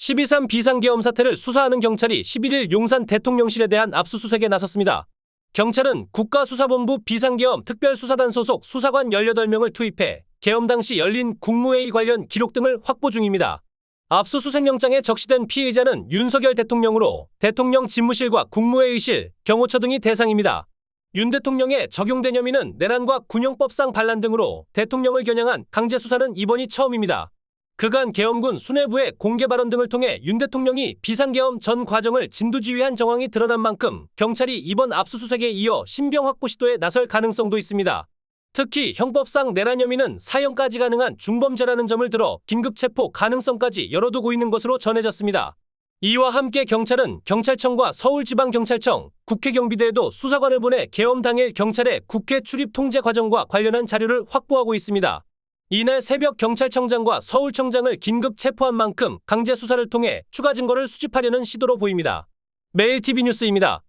12.3 비상계엄 사태를 수사하는 경찰이 11일 용산 대통령실에 대한 압수수색에 나섰습니다. 경찰은 국가수사본부 비상계엄 특별수사단 소속 수사관 18명을 투입해 계엄 당시 열린 국무회의 관련 기록 등을 확보 중입니다. 압수수색영장에 적시된 피의자는 윤석열 대통령으로 대통령 집무실과 국무회의실, 경호처 등이 대상입니다. 윤 대통령의 적용된 혐의는 내란과 군형법상 반란 등으로 대통령을 겨냥한 강제수사는 이번이 처음입니다. 그간 계엄군 수뇌부의 공개 발언 등을 통해 윤 대통령이 비상계엄 전 과정을 진두지휘한 정황이 드러난 만큼 경찰이 이번 압수수색에 이어 신병 확보 시도에 나설 가능성도 있습니다. 특히 형법상 내란 혐의는 사형까지 가능한 중범죄라는 점을 들어 긴급 체포 가능성까지 열어두고 있는 것으로 전해졌습니다. 이와 함께 경찰은 경찰청과 서울지방경찰청, 국회경비대에도 수사관을 보내 계엄 당일 경찰의 국회 출입 통제 과정과 관련한 자료를 확보하고 있습니다. 이날 새벽 경찰청장과 서울청장을 긴급 체포한 만큼 강제 수사를 통해 추가 증거를 수집하려는 시도로 보입니다. 매일TV 뉴스입니다.